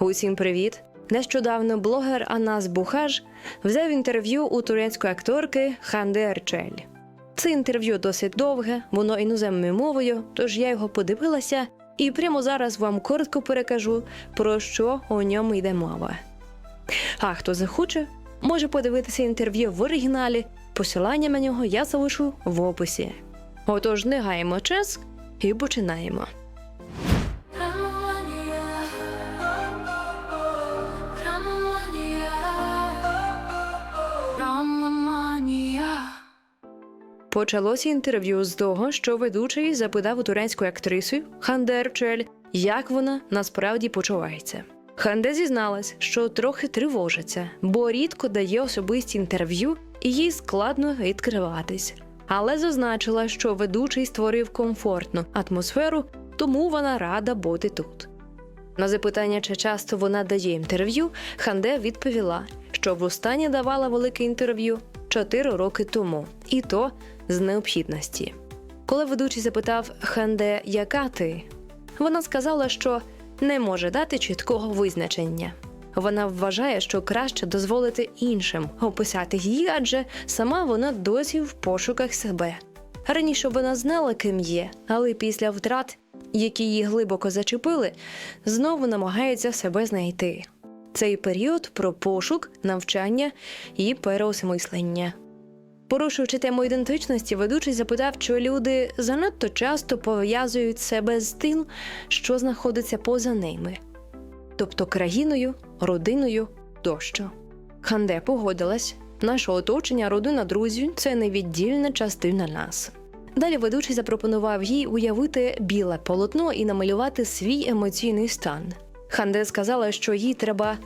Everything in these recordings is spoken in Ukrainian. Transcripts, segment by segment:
Усім привіт! Нещодавно блогер Анас Бухаш взяв інтерв'ю у турецької акторки Ханде Ерчель. Це інтерв'ю досить довге, воно іноземною мовою, тож я його подивилася і прямо зараз вам коротко перекажу, про що у ньому йде мова. А хто захоче, може подивитися інтерв'ю в оригіналі, посилання на нього я залишу в описі. Отож, не гаємо час і починаємо. Почалося інтерв'ю з того, що ведучий запитав у турецької актриси Ханде Ерчель, як вона насправді почувається. Ханде зізналась, що трохи тривожиться, бо рідко дає особисті інтерв'ю і їй складно відкриватись. Але зазначила, що ведучий створив комфортну атмосферу, тому вона рада бути тут. На запитання, чи часто вона дає інтерв'ю, Ханде відповіла, що востаннє давала велике інтерв'ю 4 роки тому, і то з необхідності. Коли ведучий запитав Ханде, яка ти, вона сказала, що не може дати чіткого визначення. Вона вважає, що краще дозволити іншим описати її, адже сама вона досі в пошуках себе. Раніше вона знала, ким є, але після втрат, які її глибоко зачепили, знову намагається себе знайти. Цей період про пошук, навчання і переосмислення. Порушуючи тему ідентичності, ведучий запитав, чи люди занадто часто пов'язують себе з тим, що знаходиться поза ними, тобто країною, родиною тощо. Ханде погодилась, наше оточення, родина друзів це невіддільна частина нас. Далі ведучий запропонував їй уявити біле полотно і намалювати свій емоційний стан. Ханде сказала, що їй треба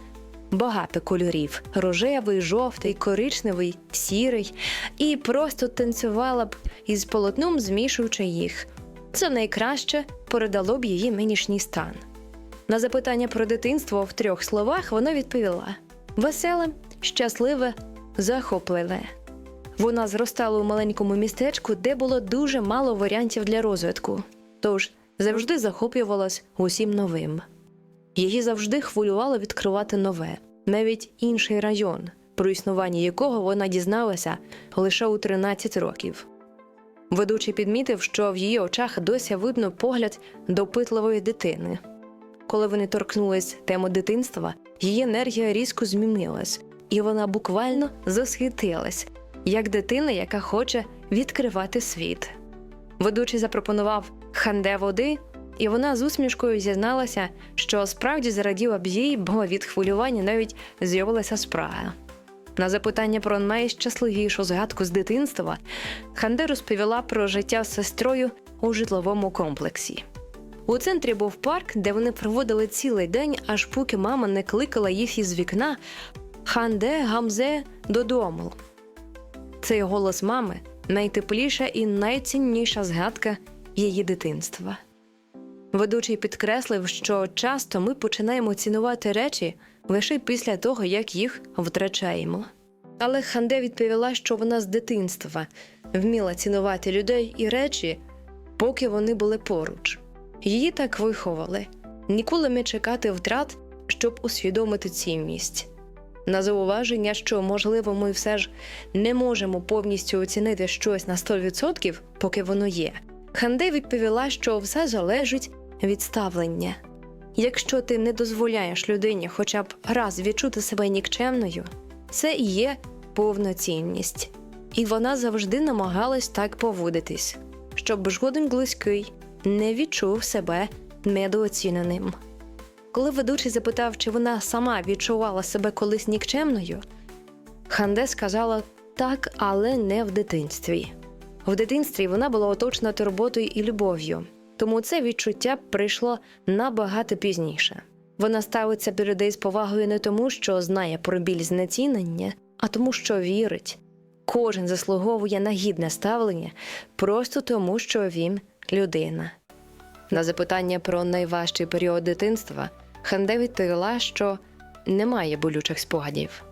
багато кольорів: рожевий, жовтий, коричневий, сірий, і просто танцювала б із полотном, змішуючи їх. Це найкраще передало б її нинішній стан. На запитання про дитинство в трьох словах вона відповіла: веселе, щасливе, захопливе. Вона зростала у маленькому містечку, де було дуже мало варіантів для розвитку, тож завжди захоплювалась усім новим. Її завжди хвилювало відкривати нове, навіть інший район, про існування якого вона дізналася лише у 13 років. Ведучий підмітив, що в її очах досі видно погляд допитливої дитини. Коли вони торкнулись теми дитинства, її енергія різко змінилась, і вона буквально засвітилась, як дитина, яка хоче відкривати світ. Ведучий запропонував ханде води, і вона з усмішкою зізналася, що справді зраділа б їй, бо від хвилювання навіть з'явилася спрага. На запитання про найщасливішу згадку з дитинства Ханде розповіла про життя з сестрою у житловому комплексі. У центрі був парк, де вони проводили цілий день, аж поки мама не кликала їх із вікна Ханде Гамзе додому. Цей голос мами найтепліша і найцінніша згадка її дитинства. Ведучий підкреслив, що часто ми починаємо цінувати речі лише після того, як їх втрачаємо. Але Ханде відповіла, що вона з дитинства вміла цінувати людей і речі, поки вони були поруч. Її так виховали ніколи не чекати втрат, щоб усвідомити цінність. На зауваження, що, можливо, ми все ж не можемо повністю оцінити щось на 100%, поки воно є. Ханде відповіла, що все залежить від ставлення. Якщо ти не дозволяєш людині хоча б раз відчути себе нікчемною, це і є повноцінність. І вона завжди намагалась так поводитись, щоб жоден близький не відчув себе недооціненим. Коли ведучий запитав, чи вона сама відчувала себе колись нікчемною, Ханде сказала так, але не в дитинстві. В дитинстві вона була оточена турботою і любов'ю, тому це відчуття прийшло набагато пізніше. Вона ставиться до з повагою не тому, що знає про біль знецінення, а тому, що вірить. Кожен заслуговує на гідне ставлення просто тому, що він людина. На запитання про найважчий період дитинства Ханде відповіла, що немає болючих спогадів.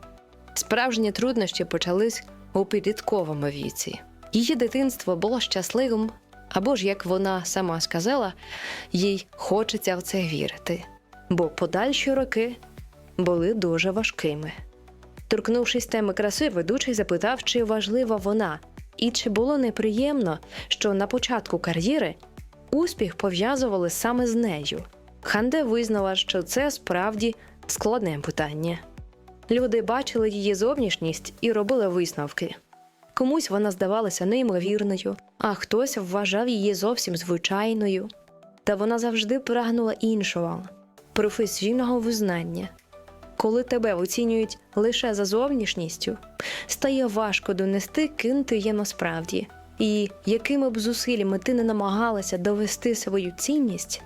Справжні труднощі почались у підлітковому віці. Її дитинство було щасливим, або ж, як вона сама сказала, їй хочеться в це вірити. бо подальші роки були дуже важкими. Торкнувшись теми краси, ведучий запитав, чи важлива вона, і чи було неприємно, що на початку кар'єри успіх пов'язували саме з нею. Ханде визнала, що це справді складне питання. Люди бачили її зовнішність і робили висновки. Комусь вона здавалася неймовірною, а хтось вважав її зовсім звичайною. Та вона завжди прагнула іншого професійного визнання. Коли тебе оцінюють лише за зовнішністю, стає важко донести, ким ти є насправді. І якими б зусиллями ти не намагалася довести свою цінність,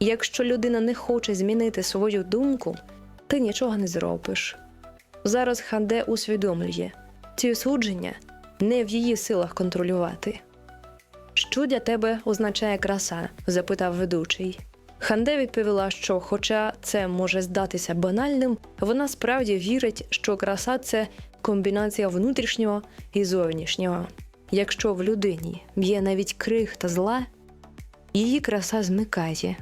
якщо людина не хоче змінити свою думку, ти нічого не зробиш. Зараз Ханде усвідомлює, ці судження не в її силах контролювати. Що для тебе означає краса? запитав ведучий. Ханде відповіла, що, хоча це може здатися банальним, вона справді вірить, що краса це комбінація внутрішнього і зовнішнього. Якщо в людині є навіть крихта зла, її краса зникає.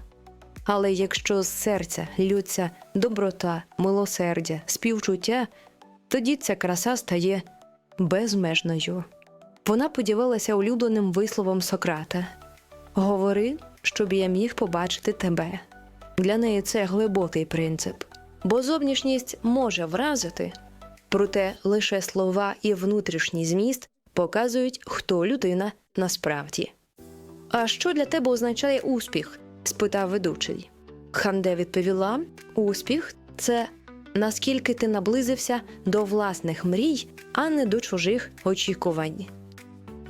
Але якщо з серця лються доброта, милосердя, співчуття, тоді ця краса стає безмежною. Вона поділилася улюбленим висловом Сократа Говори, щоб я міг побачити тебе. Для неї це глибокий принцип, бо зовнішність може вразити, проте лише слова і внутрішній зміст показують, хто людина насправді. А що для тебе означає успіх? спитав ведучий. Ханде відповіла: успіх це наскільки ти наблизився до власних мрій, а не до чужих очікувань.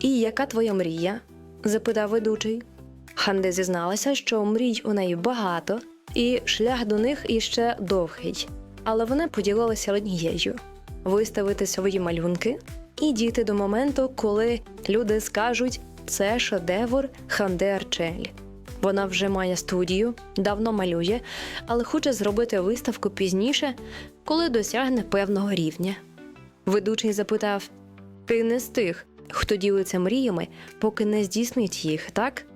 І яка твоя мрія? запитав ведучий. Ханде зізналася, що мрій у неї багато, і шлях до них іще довгий, але вони поділилися однією виставити свої малюнки і дійти до моменту, коли люди скажуть це шедевр Ханде Арчель. Вона вже має студію, давно малює, але хоче зробити виставку пізніше, коли досягне певного рівня. Ведучий запитав: Ти не з тих, хто ділиться мріями, поки не здійснить їх, так?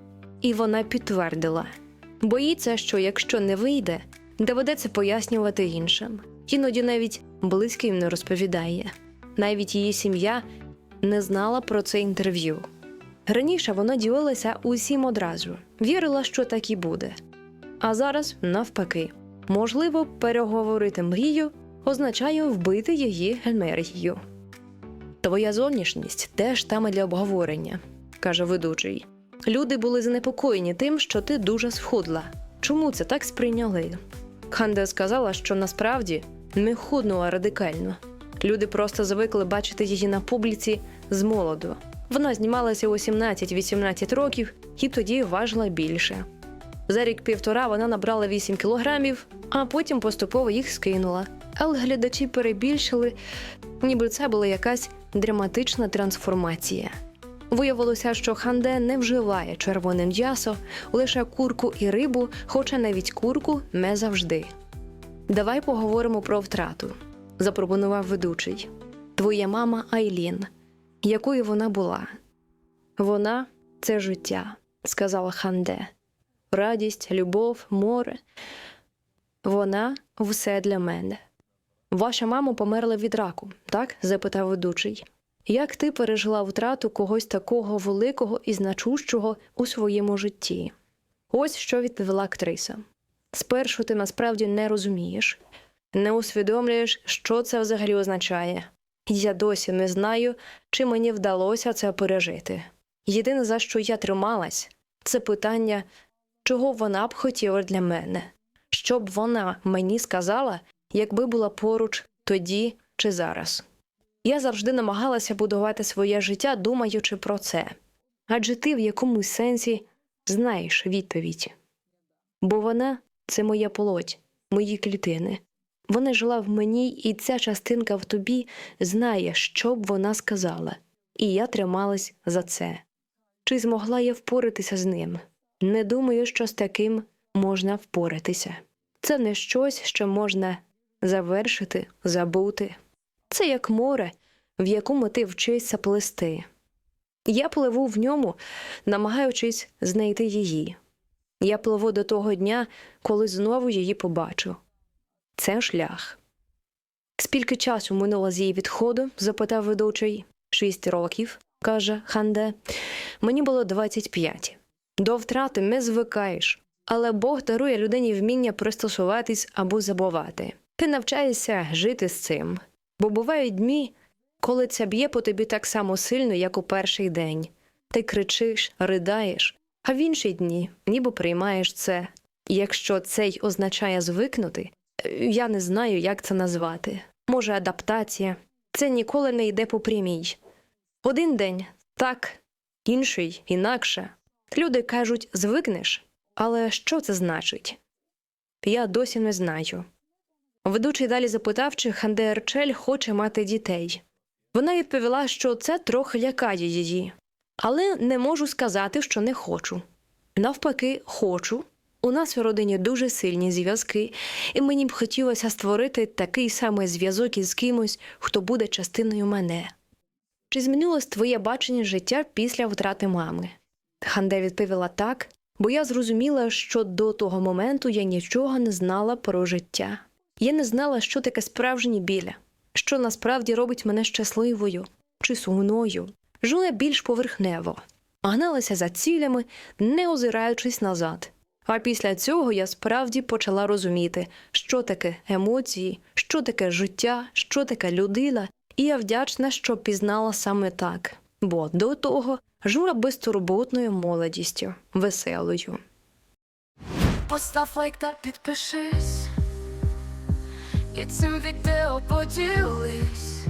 І вона підтвердила: боїться, що якщо не вийде, доведеться пояснювати іншим. Іноді навіть близьким не розповідає. Навіть її сім'я не знала про це інтерв'ю. Раніше вона ділилася усім одразу, вірила, що так і буде. А зараз, навпаки, можливо, переговорити мрію означає вбити її енергію. Твоя зовнішність теж тема для обговорення, каже ведучий. Люди були занепокоєні тим, що ти дуже схудла. Чому це так сприйняли? Ханде сказала, що насправді не худнула радикально. Люди просто звикли бачити її на публіці з молоду. Вона знімалася у 17-18 років і тоді важила більше. За рік півтора вона набрала 8 кілограмів, а потім поступово їх скинула. Але глядачі перебільшили, ніби це була якась драматична трансформація. Виявилося, що Ханде не вживає червоне м'ясо, лише курку і рибу, хоча навіть курку не завжди. Давай поговоримо про втрату, запропонував ведучий. Твоя мама Айлін. Якою вона була? Вона це життя, сказала Ханде. Радість, любов, море. Вона все для мене. Ваша мама померла від раку, так? запитав ведучий. Як ти пережила втрату когось такого великого і значущого у своєму житті? Ось що відповіла актриса. Спершу ти насправді не розумієш, не усвідомлюєш, що це взагалі означає. Я досі не знаю, чи мені вдалося це пережити. Єдине, за що я трималась, це питання, чого вона б хотіла для мене, що б вона мені сказала, якби була поруч тоді чи зараз. Я завжди намагалася будувати своє життя, думаючи про це. Адже ти в якомусь сенсі знаєш відповідь. Бо вона це моя плоть, мої клітини. Вона жила в мені, і ця частинка в тобі знає, що б вона сказала, і я трималась за це. Чи змогла я впоратися з ним? Не думаю, що з таким можна впоратися. Це не щось, що можна завершити, забути. Це як море, в якому ти вчишся плисти. Я пливу в ньому, намагаючись знайти її. Я пливу до того дня, коли знову її побачу. Це шлях. Скільки часу минуло з її відходу? запитав ведучий. Шість років, каже Ханде. Мені було 25. До втрати не звикаєш, але Бог дарує людині вміння пристосуватись або забувати. Ти навчаєшся жити з цим, бо бувають дні, коли це б'є по тобі так само сильно, як у перший день. Ти кричиш, ридаєш, а в інші дні ніби приймаєш це. І Якщо це й означає звикнути, я не знаю, як це назвати. Може, адаптація. Це ніколи не йде по прямій. Один день так, інший інакше. Люди кажуть, звикнеш, але що це значить? Я досі не знаю. Ведучий далі запитав, чи Ханде Ерчель хоче мати дітей. Вона відповіла, що це трохи лякає її, але не можу сказати, що не хочу. Навпаки, хочу. У нас у родині дуже сильні зв'язки, і мені б хотілося створити такий самий зв'язок із кимось, хто буде частиною мене. Чи змінилось твоє бачення життя після втрати мами? Ханде відповіла так, бо я зрозуміла, що до того моменту я нічого не знала про життя. Я не знала, що таке справжній біль, що насправді робить мене щасливою чи сумною. Жила більш поверхнево, гналася за цілями, не озираючись назад. А після цього я справді почала розуміти, що таке емоції, що таке життя, що таке людина, і я вдячна, що пізнала саме так. Бо до того жила безтурботною молодістю, веселою. Постав лайк та підпишись І цим відео поділись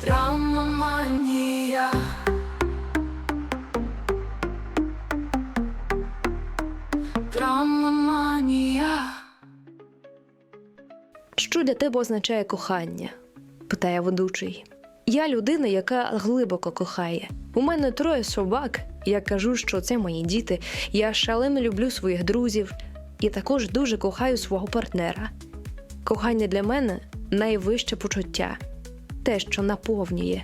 Драмоманія Що для тебе означає кохання? питає ведучий. Я людина, яка глибоко кохає. У мене троє собак. Я кажу, що це мої діти. Я шалено люблю своїх друзів і також дуже кохаю свого партнера. Кохання для мене найвище почуття, те, що наповнює.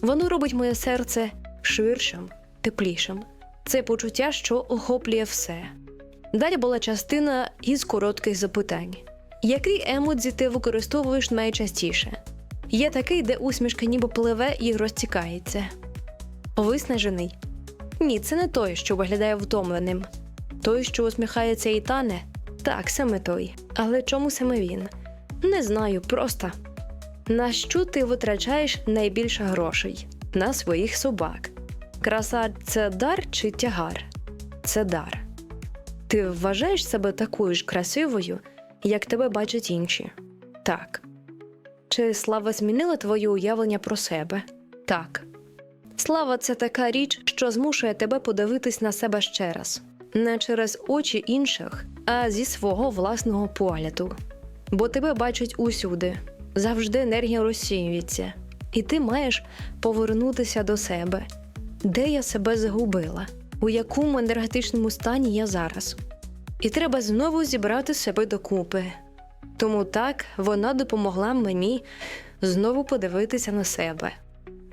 Воно робить моє серце ширшим, теплішим. Це почуття, що охоплює все. Далі була частина із коротких запитань. Який емодзі ти використовуєш найчастіше? Є такий, де усмішка ніби пливе і розтікається. Виснажений? Ні, це не той, що виглядає втомленим. Той, що усміхається і тане? Так, саме той. Але чому саме він? Не знаю, просто. На що ти витрачаєш найбільше грошей? На своїх собак. Краса це дар чи тягар? Це дар. Ти вважаєш себе такою ж красивою, як тебе бачать інші? Так. Чи слава змінила твоє уявлення про себе? Так. Слава це така річ, що змушує тебе подивитись на себе ще раз, не через очі інших, а зі свого власного погляду. Бо тебе бачать усюди, завжди енергія розсіюється, і ти маєш повернутися до себе, де я себе загубила, у якому енергетичному стані я зараз. І треба знову зібрати себе докупи. Тому так вона допомогла мені знову подивитися на себе.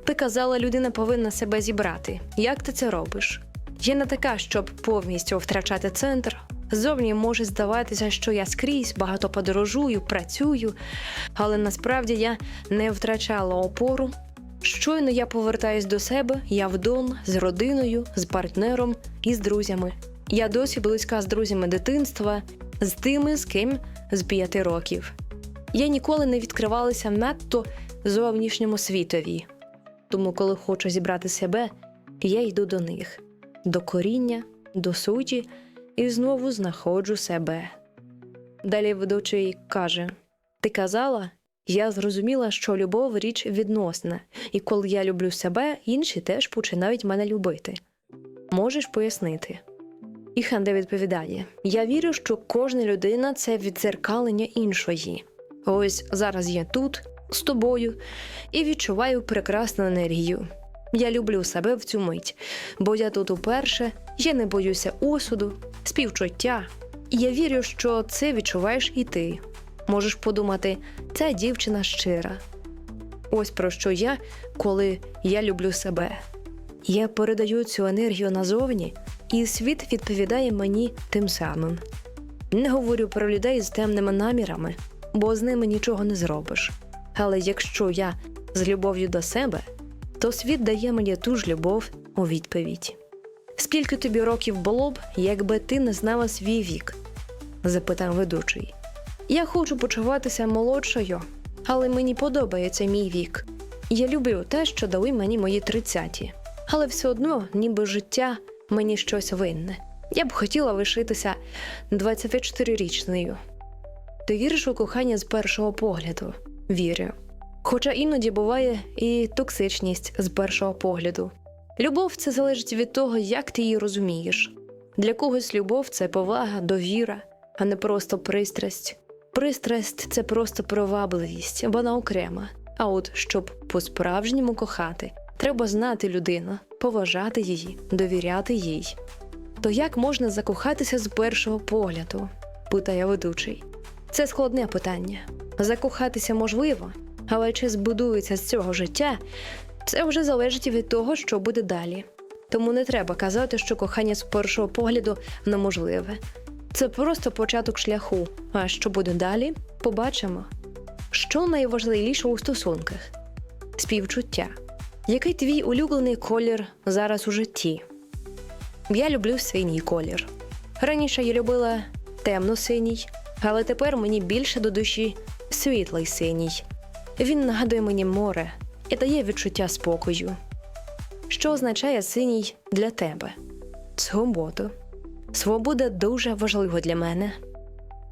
Ти казала, людина повинна себе зібрати. Як ти це робиш? Я не така, щоб повністю втрачати центр. Зовні може здаватися, що я скрізь багато подорожую, працюю, але насправді я не втрачала опору. Щойно я повертаюсь до себе, я вдома з родиною, з партнером і з друзями. Я досі близька з друзями дитинства, з тими, з ким з п'яти років. Я ніколи не відкривалася надто зовнішньому світові. Тому, коли хочу зібрати себе, я йду до них, до коріння, до суті, і знову знаходжу себе. Далі ведучий каже: Ти казала, я зрозуміла, що любов річ відносна, і коли я люблю себе, інші теж починають мене любити. Можеш пояснити? І Ханде відповідає: Я вірю, що кожна людина це віддзеркалення іншої. Ось зараз я тут з тобою і відчуваю прекрасну енергію. Я люблю себе в цю мить, бо я тут уперше, я не боюся осуду, співчуття. Я вірю, що це відчуваєш і ти. Можеш подумати, ця дівчина щира. Ось про що я, коли я люблю себе. Я передаю цю енергію назовні, і світ відповідає мені тим самим. Не говорю про людей з темними намірами, бо з ними нічого не зробиш. Але якщо я з любов'ю до себе, то світ дає мені ту ж любов у відповідь. Скільки тобі років було б, якби ти не знала свій вік? запитав ведучий. Я хочу почуватися молодшою, але мені подобається мій вік. Я люблю те, що дали мені мої тридцяті, але все одно, ніби життя мені щось винне. Я б хотіла лишитися 24-річною. Ти віриш у кохання з першого погляду? Вірю. Хоча іноді буває і токсичність з першого погляду. Любов це залежить від того, як ти її розумієш. Для когось любов це повага, довіра, а не просто пристрасть. Пристрасть це просто привабливість, вона окрема. А от щоб по-справжньому кохати, треба знати людину, поважати її, довіряти їй. То як можна закохатися з першого погляду? питає ведучий. Це складне питання. Закохатися можливо, але чи збудується з цього життя, це вже залежить від того, що буде далі. Тому не треба казати, що кохання з першого погляду неможливе. Це просто початок шляху. А що буде далі, побачимо. Що найважливіше у стосунках? Співчуття. Який твій улюблений колір зараз у житті? Я люблю синій колір. Раніше я любила темно-синій, але тепер мені більше до душі світлий синій. Він нагадує мені море і дає відчуття спокою. Що означає синій для тебе? Свободу. Свобода дуже важлива для мене.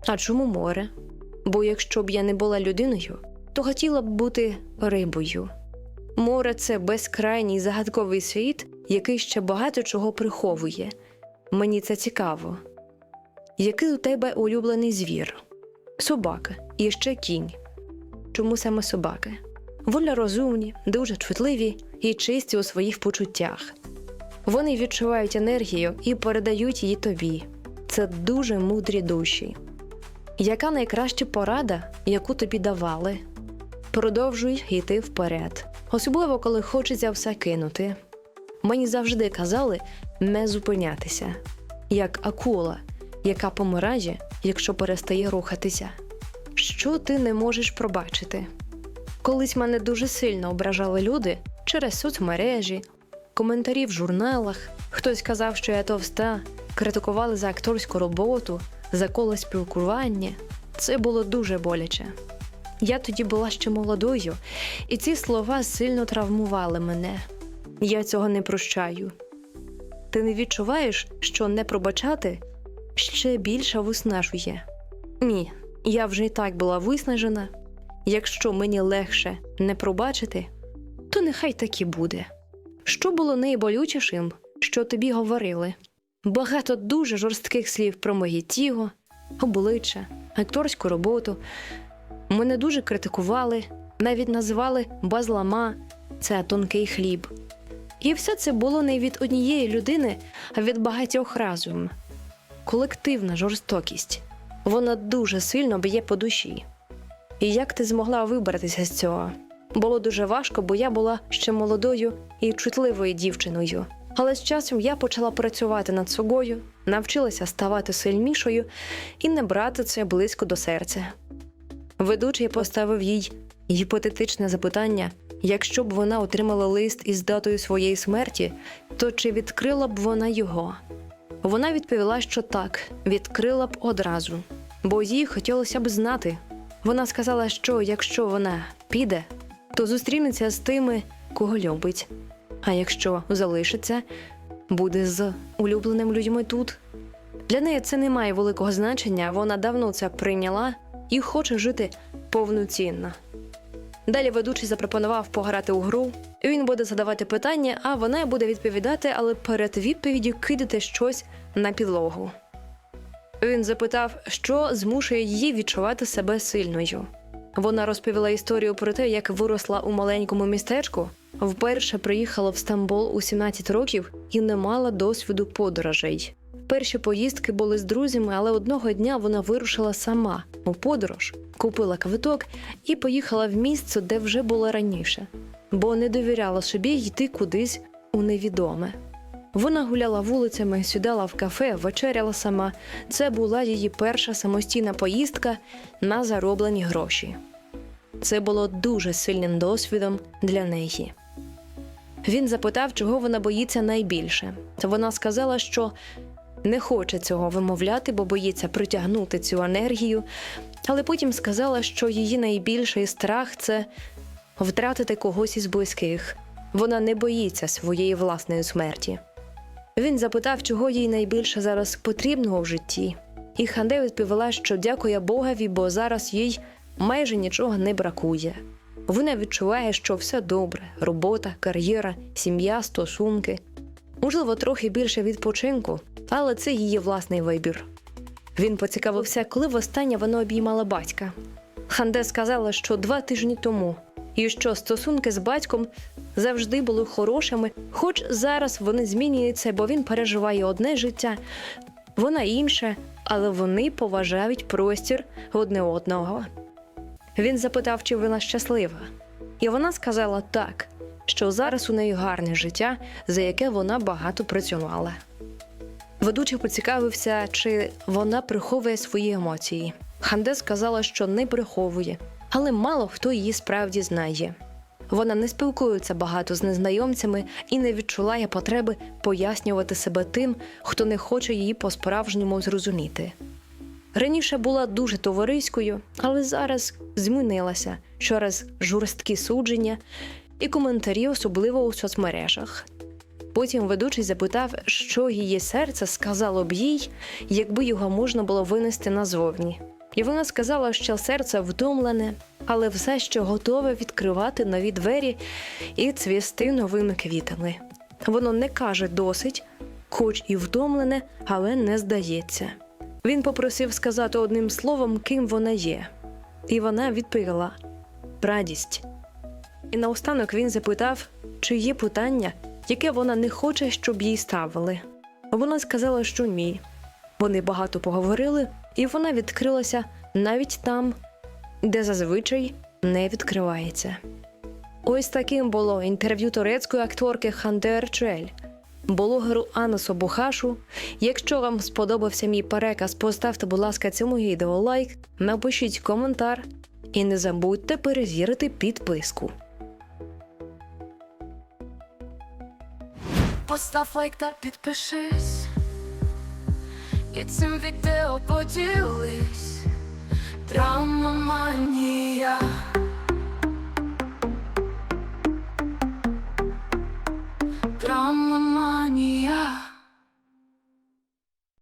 А чому море? Бо якщо б я не була людиною, то хотіла б бути рибою. Море це безкрайній загадковий світ, який ще багато чого приховує. Мені це цікаво. Який у тебе улюблений звір? Собака і ще кінь. Чому саме собаки? Вони розумні, дуже чутливі і чисті у своїх почуттях. Вони відчувають енергію і передають її тобі. Це дуже мудрі душі. Яка найкраща порада, яку тобі давали? Продовжуй йти вперед, особливо коли хочеться все кинути. Мені завжди казали не зупинятися, як акула, яка помирає, якщо перестає рухатися. Що ти не можеш пробачити? Колись мене дуже сильно ображали люди через соцмережі, коментарі в журналах. Хтось казав, що я товста, критикували за акторську роботу, за коло спілкування. Це було дуже боляче. Я тоді була ще молодою, і ці слова сильно травмували мене. Я цього не прощаю. Ти не відчуваєш, що не пробачати ще більше виснажує? Ні, я вже і так була виснажена. Якщо мені легше не пробачити, то нехай так і буде. Що було найболючішим, що тобі говорили? Багато дуже жорстких слів про моє тіло, обличчя, акторську роботу. Мене дуже критикували, навіть називали базлама це тонкий хліб. І все це було не від однієї людини, а від багатьох разом. Колективна жорстокість. Вона дуже сильно б'є по душі. І як ти змогла вибратися з цього? Було дуже важко, бо я була ще молодою і чутливою дівчиною. Але з часом я почала працювати над собою, навчилася ставати сильнішою і не брати це близько до серця. Ведучий поставив їй гіпотетичне запитання: якщо б вона отримала лист із датою своєї смерті, то чи відкрила б вона його? Вона відповіла, що так, відкрила б одразу, бо їй хотілося б знати. Вона сказала, що якщо вона піде, то зустрінеться з тими, кого любить. А якщо залишиться, буде з улюбленими людьми тут. Для неї це не має великого значення, вона давно це прийняла і хоче жити повноцінно. Далі ведучий запропонував пограти у гру. Він буде задавати питання, а вона буде відповідати, але перед відповіддю кидати щось на підлогу. Він запитав, що змушує її відчувати себе сильною. Вона розповіла історію про те, як виросла у маленькому містечку, вперше приїхала в Стамбул у 17 років і не мала досвіду подорожей. Перші поїздки були з друзями, але одного дня вона вирушила сама у подорож, купила квиток і поїхала в місце, де вже була раніше, бо не довіряла собі йти кудись у невідоме. Вона гуляла вулицями, сідала в кафе, вечеряла сама. Це була її перша самостійна поїздка на зароблені гроші. Це було дуже сильним досвідом для неї. Він запитав, чого вона боїться найбільше. Вона сказала, що не хоче цього вимовляти, бо боїться притягнути цю енергію. Але потім сказала, що її найбільший страх це втратити когось із близьких. Вона не боїться своєї власної смерті. Він запитав, чого їй найбільше зараз потрібного в житті. І Ханде відповіла, що дякує Богові, бо зараз їй майже нічого не бракує. Вона відчуває, що все добре: робота, кар'єра, сім'я, стосунки. Можливо, трохи більше відпочинку, але це її власний вибір. Він поцікавився, коли востаннє вона обіймала батька. Ханде сказала, що два тижні тому, і що стосунки з батьком завжди були хорошими, хоч зараз вони змінюються, бо він переживає одне життя, вона інше, але вони поважають простір одне одного. Він запитав, чи вона щаслива, і вона сказала так, що зараз у неї гарне життя, за яке вона багато працювала. Ведучий поцікавився, чи вона приховує свої емоції. Ханде сказала, що не приховує, але мало хто її справді знає. Вона не спілкується багато з незнайомцями і не відчуває потреби пояснювати себе тим, хто не хоче її по-справжньому зрозуміти. Раніше була дуже товариською, але зараз змінилася через жорсткі судження і коментарі, особливо у соцмережах. Потім ведучий запитав, що її серце сказало б їй, якби його можна було винести назовні. І вона сказала, що серце втомлене, але все ще готове відкривати нові двері і цвісти новими квітами. Воно не каже досить, хоч і втомлене, але не здається. Він попросив сказати одним словом, ким вона є, і вона відповіла радість. І наостанок він запитав, чи є питання, яке вона не хоче, щоб їй ставили. Вона сказала, що ні. Вони багато поговорили, і вона відкрилася навіть там, де зазвичай не відкривається. Ось таким було інтерв'ю турецької акторки Ханде Ерчель, блогеру Анасу Бухашу. Якщо вам сподобався мій переказ, поставте, будь ласка, цьому відео лайк, напишіть коментар і не забудьте перевірити підписку. Постав лайк та підпишись. І цим відео поділись. Травмоманія Травмоманія манія.